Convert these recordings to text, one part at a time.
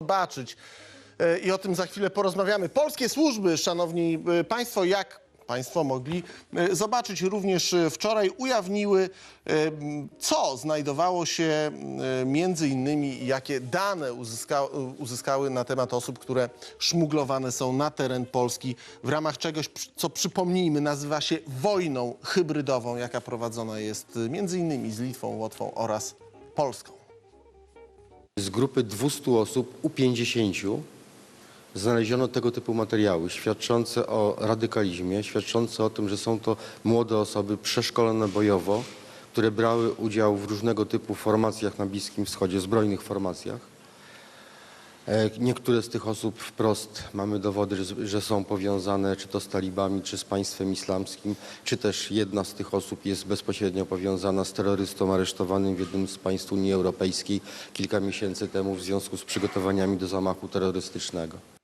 zobaczyć. E, I o tym za chwilę porozmawiamy. Polskie służby, szanowni e, państwo, jak państwo mogli e, zobaczyć również wczoraj, ujawniły, co znajdowało się między innymi, jakie dane uzyska, uzyskały na temat osób, które szmuglowane są na teren Polski w ramach czegoś, co przypomnijmy, nazywa się wojną hybrydową, jaka prowadzona jest między innymi z Litwą, Łotwą oraz Polską. Z grupy 200 osób u 50 znaleziono tego typu materiały świadczące o radykalizmie, świadczące o tym, że są to młode osoby przeszkolone bojowo, które brały udział w różnego typu formacjach na Bliskim Wschodzie, zbrojnych formacjach. E, Niektóre z tych osób wprost mamy dowody, że- że są powiązane czy to z talibami, czy z państwem islamskim, czy też jedna z tych osób jest bezpośrednio powiązana z terrorystą aresztowanym w jednym z państw Unii Europejskiej kilka miesięcy temu w związku z przygotowaniami do zamachu terrorystycznego.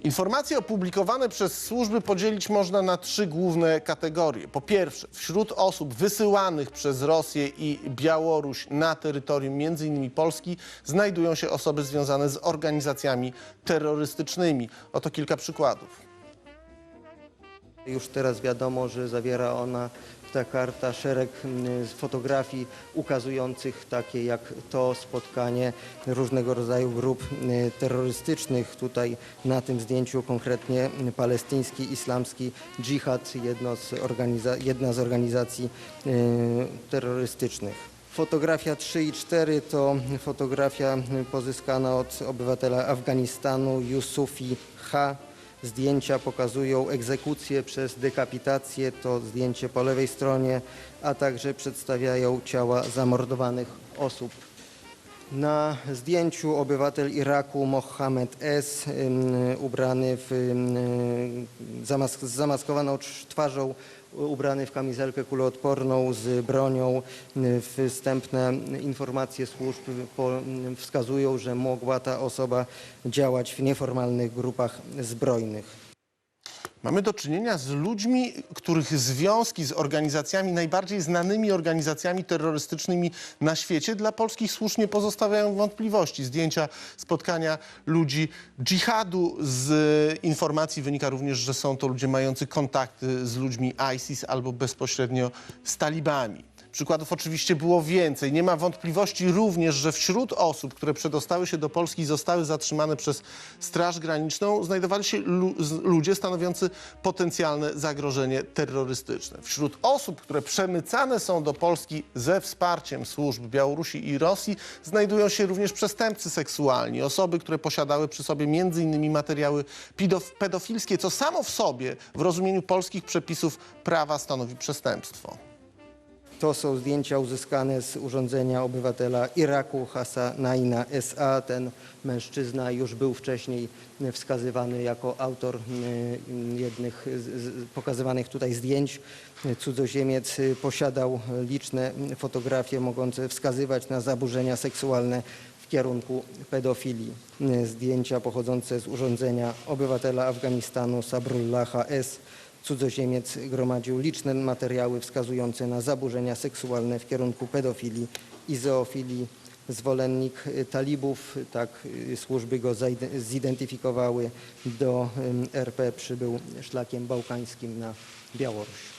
Informacje opublikowane przez służby podzielić można na trzy główne kategorie. Po pierwsze, wśród osób wysyłanych przez Rosję i Białoruś na terytorium m.in. Polski znajdują się osoby związane z organizacjami terrorystycznymi. Oto kilka przykładów. Już teraz wiadomo, że zawiera ona ta karta szereg mm, fotografii ukazujących takie jak to spotkanie różnego rodzaju grup mm, terrorystycznych. Tutaj na tym zdjęciu konkretnie palestyński islamski dżihad, z jedna z organizacji y, terrorystycznych. Fotografia 3 i 4 to fotografia pozyskana od obywatela Afganistanu Yusufi H. Zdjęcia pokazują egzekucję przez dekapitację, to zdjęcie po lewej stronie, a także przedstawiają ciała zamordowanych osób. Na zdjęciu obywatel Iraku Mohammed S., ubrany w, zamask- zamaskowaną twarzą, ubrany w kamizelkę kuloodporną z bronią. Wstępne informacje służb wskazują, że mogła ta osoba działać w nieformalnych grupach zbrojnych. Mamy do czynienia z ludźmi, których związki z organizacjami, najbardziej znanymi organizacjami terrorystycznymi na świecie dla polskich służb nie pozostawiają wątpliwości. Zdjęcia spotkania ludzi dżihadu z informacji wynika również, że są to ludzie mający kontakty z ludźmi ISIS albo bezpośrednio z talibami. Przykładów oczywiście było więcej. Nie ma wątpliwości również, że wśród osób, które przedostały się do Polski i zostały zatrzymane przez Straż Graniczną, znajdowali się ludzie stanowiący potencjalne zagrożenie terrorystyczne. Wśród osób, które przemycane są do Polski ze wsparciem służb Białorusi i Rosji, znajdują się również przestępcy seksualni, osoby, które posiadały przy sobie innymi materiały pedofilskie, co samo w sobie w rozumieniu polskich przepisów prawa stanowi przestępstwo. To są zdjęcia uzyskane z urządzenia obywatela Iraku Hassanaina S.A. Ten mężczyzna już był wcześniej wskazywany jako autor y, jednych pokazywanych tutaj zdjęć. Cudzoziemiec posiadał liczne fotografie mogące wskazywać na zaburzenia seksualne w kierunku pedofilii. Zdjęcia pochodzące z urządzenia obywatela Afganistanu Sabrullaha S. Cudzoziemiec gromadził liczne materiały wskazujące na zaburzenia seksualne w kierunku pedofilii i zoofilii. Zwolennik y, talibów, tak y, służby go zidentyfikowały, do ym, RP przybył szlakiem bałkańskim na Białoruś.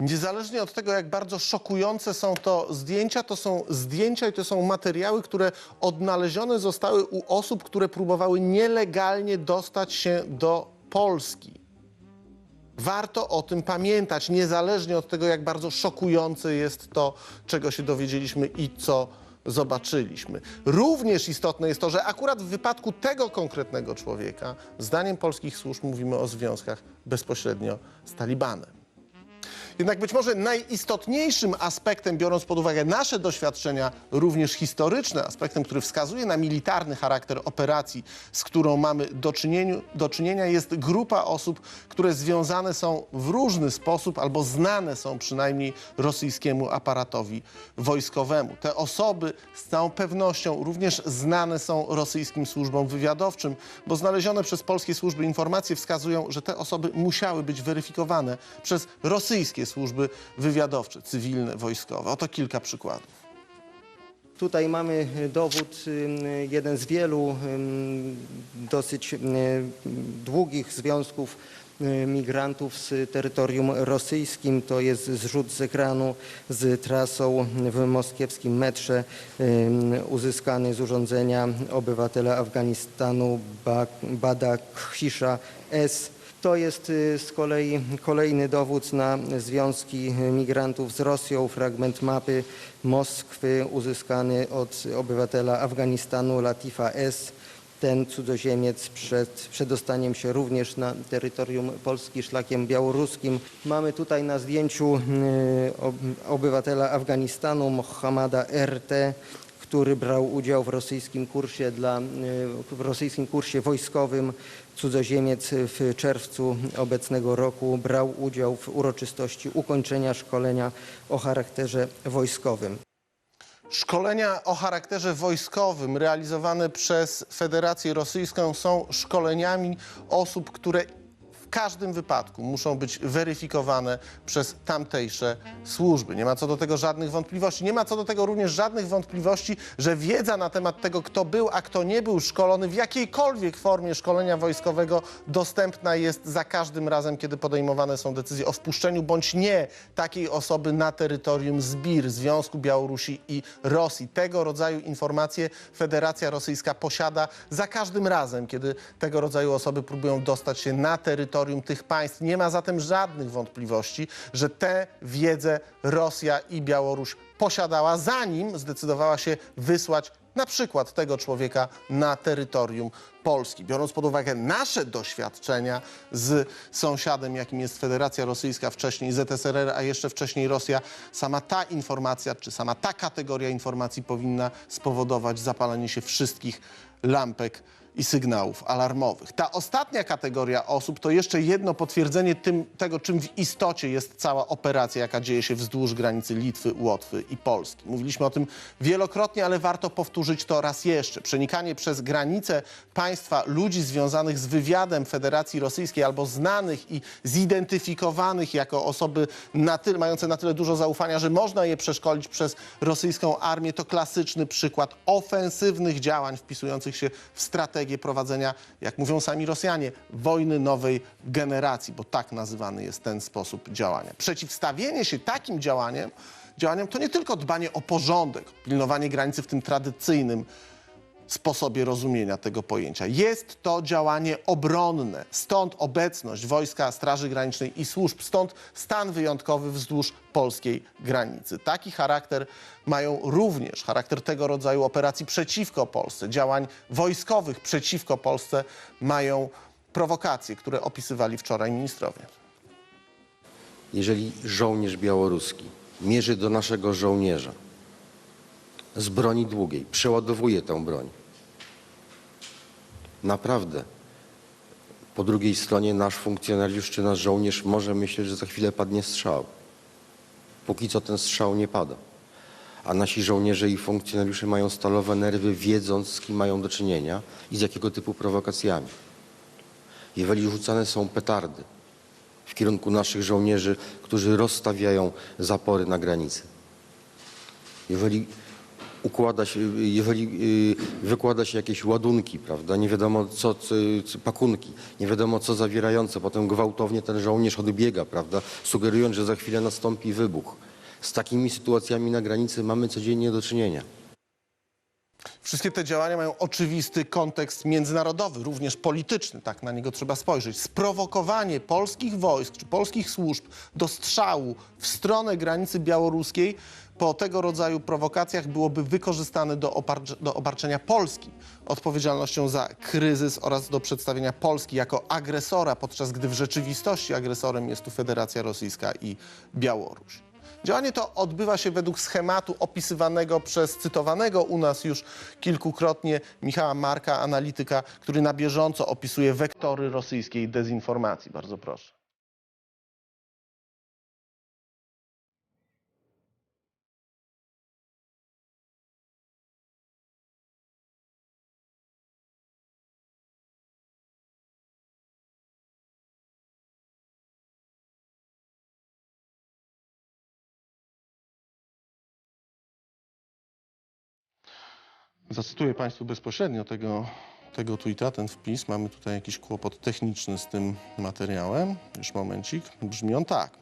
Niezależnie od tego, jak bardzo szokujące są to zdjęcia, to są zdjęcia i to są materiały, które odnalezione zostały u osób, które próbowały nielegalnie dostać się do Polski. Warto o tym pamiętać, niezależnie od tego, jak bardzo szokujące jest to, czego się dowiedzieliśmy i co zobaczyliśmy. Również istotne jest to, że akurat w wypadku tego konkretnego człowieka, zdaniem polskich służb, mówimy o związkach bezpośrednio z Talibanem. Jednak być może najistotniejszym aspektem, biorąc pod uwagę nasze doświadczenia, również historyczne, aspektem, który wskazuje na militarny charakter operacji, z którą mamy do, czynieniu, do czynienia, jest grupa osób, które związane są w różny sposób albo znane są przynajmniej rosyjskiemu aparatowi wojskowemu. Te osoby z całą pewnością również znane są rosyjskim służbom wywiadowczym, bo znalezione przez polskie służby informacje wskazują, że te osoby musiały być weryfikowane przez rosyjskie służby wywiadowcze, cywilne, wojskowe. Oto kilka przykładów. Tutaj mamy dowód, jeden z wielu dosyć długich związków migrantów z terytorium rosyjskim. To jest zrzut z ekranu z trasą w moskiewskim metrze uzyskany z urządzenia obywatela Afganistanu Ba- Bada Khisha S. To jest y, z kolei kolejny dowód na związki migrantów z Rosją, fragment mapy Moskwy uzyskany od obywatela Afganistanu Latifa S. Ten cudzoziemiec przed przedostaniem się również na terytorium Polski szlakiem białoruskim. Mamy tutaj na zdjęciu y, ob- obywatela Afganistanu Mohammada RT, który brał udział w rosyjskim kursie dla, y, w rosyjskim kursie wojskowym. Cudzoziemiec w czerwcu obecnego roku brał udział w uroczystości ukończenia szkolenia o charakterze wojskowym. Szkolenia o charakterze wojskowym realizowane przez Federację Rosyjską są szkoleniami osób, które w każdym wypadku muszą być weryfikowane przez tamtejsze służby. Nie ma co do tego żadnych wątpliwości. Nie ma co do tego również żadnych wątpliwości, że wiedza na temat tego, kto był, a kto nie był szkolony w jakiejkolwiek formie szkolenia wojskowego dostępna jest za każdym razem, kiedy podejmowane są decyzje o wpuszczeniu bądź nie takiej osoby na terytorium ZBIR, Związku Białorusi i Rosji. Tego rodzaju informacje Federacja Rosyjska posiada za każdym razem, kiedy tego rodzaju osoby próbują dostać się na terytorium tych państw. Nie ma zatem żadnych wątpliwości, że tę wiedzę Rosja i Białoruś posiadała, zanim zdecydowała się wysłać na przykład tego człowieka na terytorium Polski. Biorąc pod uwagę nasze doświadczenia z sąsiadem, jakim jest Federacja Rosyjska, wcześniej ZSRR, a jeszcze wcześniej Rosja, sama ta informacja, czy sama ta kategoria informacji powinna spowodować zapalenie się wszystkich lampek i sygnałów alarmowych. Ta ostatnia kategoria osób to jeszcze jedno potwierdzenie tym, tego, czym w istocie jest cała operacja, jaka dzieje się wzdłuż granicy Litwy, Łotwy i Polski. Mówiliśmy o tym wielokrotnie, ale warto powtórzyć to raz jeszcze. Przenikanie przez granicę państwa ludzi związanych z wywiadem Federacji Rosyjskiej albo znanych i zidentyfikowanych jako osoby na tyle, mające na tyle dużo zaufania, że można je przeszkolić przez rosyjską armię, to klasyczny przykład ofensywnych działań wpisujących się w strategię prowadzenia, jak mówią sami Rosjanie, wojny nowej generacji, bo tak nazywany jest ten sposób działania. Przeciwstawienie się takim działaniom, działaniom to nie tylko dbanie o porządek, pilnowanie granicy w tym tradycyjnym sposobie rozumienia tego pojęcia. Jest to działanie obronne, stąd obecność wojska Straży Granicznej i służb, stąd stan wyjątkowy wzdłuż polskiej granicy. Taki charakter mają również charakter tego rodzaju operacji przeciwko Polsce, działań wojskowych przeciwko Polsce mają prowokacje, które opisywali wczoraj ministrowie. Jeżeli żołnierz białoruski mierzy do naszego żołnierza z broni długiej, przeładowuje tę broń, naprawdę po drugiej stronie nasz funkcjonariusz czy nasz żołnierz może myśleć, że za chwilę padnie strzał. Póki co ten strzał nie pada. A nasi żołnierze i funkcjonariusze mają stalowe nerwy, wiedząc z kim mają do czynienia i z jakiego typu prowokacjami. Jeżeli rzucane są petardy w kierunku naszych żołnierzy, którzy rozstawiają zapory na granicy. Jeżeli układa się, jeżeli y, wykłada się jakieś ładunki, prawda, nie wiadomo co, co, pakunki, nie wiadomo co zawierające, potem gwałtownie ten żołnierz odbiega, prawda, sugerując, że za chwilę nastąpi wybuch. Z takimi sytuacjami na granicy mamy codziennie do czynienia. Wszystkie te działania mają oczywisty kontekst międzynarodowy, również polityczny, tak na niego trzeba spojrzeć. Sprowokowanie polskich wojsk czy polskich służb do strzału w stronę granicy białoruskiej po tego rodzaju prowokacjach byłoby wykorzystane do, do obarczenia Polski odpowiedzialnością za kryzys oraz do przedstawienia Polski jako agresora, podczas gdy w rzeczywistości agresorem jest tu Federacja Rosyjska i Białoruś. Działanie to odbywa się według schematu opisywanego przez cytowanego u nas już kilkukrotnie Michała Marka, analityka, który na bieżąco opisuje wektory rosyjskiej dezinformacji. Bardzo proszę. Zacytuję Państwu bezpośrednio tego, tego tweeta, ten wpis. Mamy tutaj jakiś kłopot techniczny z tym materiałem. Już momencik. Brzmi on tak.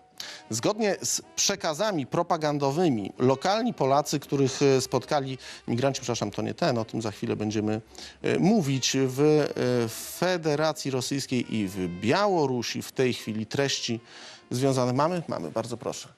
Zgodnie z przekazami propagandowymi, lokalni Polacy, których e, spotkali migranci, przepraszam, to nie ten, o tym za chwilę będziemy e, mówić, w e, Federacji Rosyjskiej i w Białorusi w tej chwili treści związane mamy? Mamy, bardzo proszę.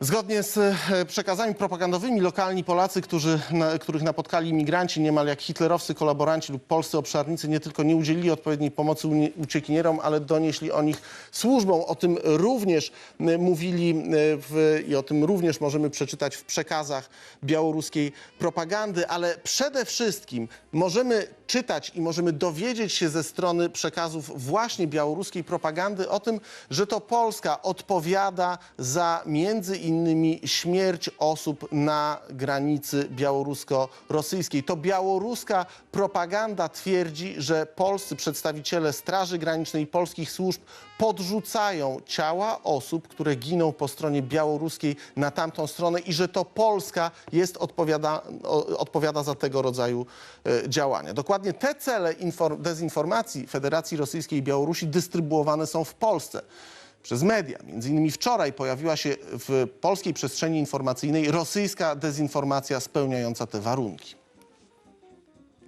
Zgodnie z e, przekazami propagandowymi lokalni Polacy, którzy, na, których napotkali imigranci niemal jak hitlerowscy kolaboranci lub polscy obszarnicy nie tylko nie udzielili odpowiedniej pomocy uciekinierom, ale donieśli o nich służbom. O tym również mówili m, w, i o tym również możemy przeczytać w przekazach białoruskiej propagandy, ale przede wszystkim możemy czytać i możemy dowiedzieć się ze strony przekazów właśnie białoruskiej propagandy o tym, że to Polska odpowiada za między innymi śmierć osób na granicy białorusko-rosyjskiej. To białoruska propaganda twierdzi, że polscy przedstawiciele Straży Granicznej i polskich służb podrzucają ciała osób, które giną po stronie białoruskiej na tamtą stronę i że to Polska jest odpowiada, odpowiada za tego rodzaju e, działania. Dokładnie te cele infor, dezinformacji Federacji Rosyjskiej i Białorusi dystrybuowane są w Polsce przez media. Między innymi wczoraj pojawiła się w polskiej przestrzeni informacyjnej rosyjska dezinformacja spełniająca te warunki.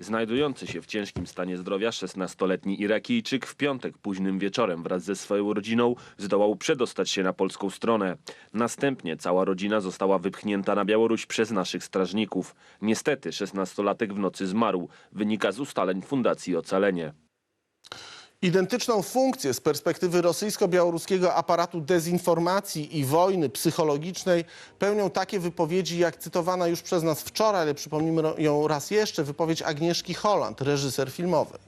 Znajdujący się w ciężkim stanie zdrowia 16-letni Irakijczyk w piątek późnym wieczorem wraz ze swoją rodziną zdołał przedostać się na polską stronę. Następnie cała rodzina została wypchnięta na Białoruś przez naszych strażników. Niestety 16-latek w nocy zmarł, wynika z ustaleń Fundacji Ocalenie. Identyczną funkcję z perspektywy rosyjsko-białoruskiego aparatu dezinformacji i wojny psychologicznej pełnią takie wypowiedzi, jak cytowana już przez nas wczoraj, ale przypomnijmy ro- ją raz jeszcze, wypowiedź Agnieszki Holland, reżyser filmowy.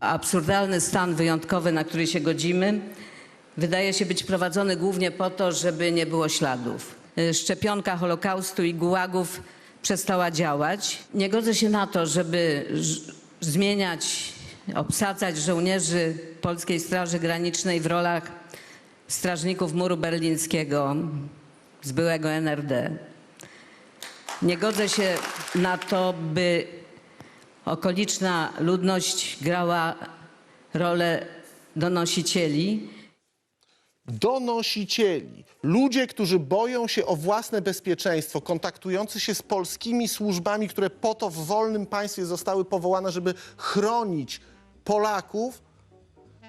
absurdalny stan wyjątkowy, na który się godzimy, wydaje się być prowadzony głównie po to, żeby nie było śladów. Szczepionka Holokaustu i gułagów przestała działać. Nie godzę się na to, żeby zmieniać, obsadzać żołnierzy Polskiej Straży Granicznej w rolach strażników muru berlińskiego z byłego NRD. Nie godzę się na to, by okoliczna ludność grała rolę donosicieli. Donosicieli, ludzie, którzy boją się o własne bezpieczeństwo, kontaktujący się z polskimi służbami, które po to w wolnym państwie zostały powołane, żeby chronić Polaków,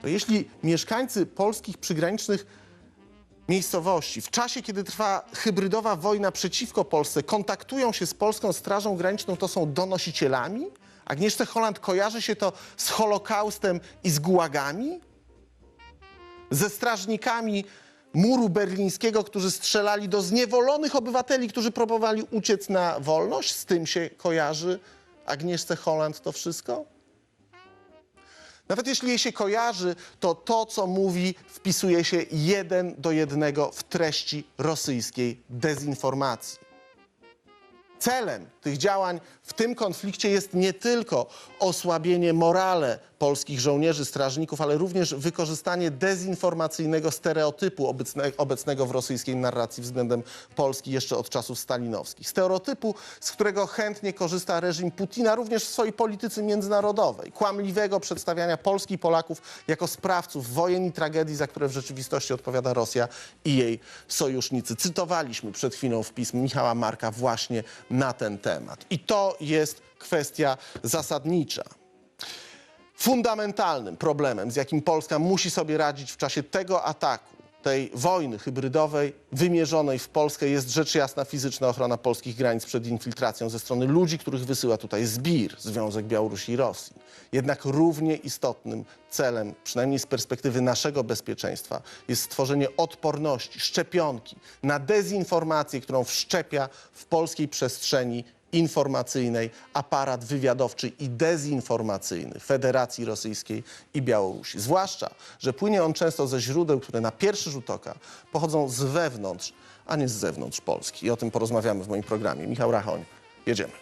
to jeśli mieszkańcy polskich przygranicznych miejscowości w czasie, kiedy trwa hybrydowa wojna przeciwko Polsce, kontaktują się z polską Strażą Graniczną, to są donosicielami? Agnieszce Holland kojarzy się to z Holokaustem i z gułagami? Ze strażnikami muru berlińskiego, którzy strzelali do zniewolonych obywateli, którzy próbowali uciec na wolność? Z tym się kojarzy Agnieszce Holland to wszystko? Nawet jeśli jej się kojarzy, to to, co mówi, wpisuje się jeden do jednego w treści rosyjskiej dezinformacji. Celem tych działań w tym konflikcie jest nie tylko osłabienie morale polskich żołnierzy, strażników, ale również wykorzystanie dezinformacyjnego stereotypu obecne, obecnego w rosyjskiej narracji względem Polski jeszcze od czasów stalinowskich. Stereotypu, z którego chętnie korzysta reżim Putina również w swojej polityce międzynarodowej. Kłamliwego przedstawiania Polski i Polaków jako sprawców wojen i tragedii, za które w rzeczywistości odpowiada Rosja i jej sojusznicy. Cytowaliśmy przed chwilą wpis Michała Marka właśnie na ten temat. I to jest kwestia zasadnicza. Fundamentalnym problemem, z jakim Polska musi sobie radzić w czasie tego ataku, tej wojny hybrydowej wymierzonej w Polskę jest rzecz jasna fizyczna ochrona polskich granic przed infiltracją ze strony ludzi, których wysyła tutaj ZBIR, Związek Białorusi i Rosji. Jednak równie istotnym celem, przynajmniej z perspektywy naszego bezpieczeństwa, jest stworzenie odporności, szczepionki na dezinformację, którą wszczepia w polskiej przestrzeni informacyjnej aparat wywiadowczy i dezinformacyjny Federacji Rosyjskiej i Białorusi. Zwłaszcza, że płynie on często ze źródeł, które na pierwszy rzut oka pochodzą z wewnątrz, a nie z zewnątrz Polski. I o tym porozmawiamy w moim programie. Michał Rachoń, jedziemy.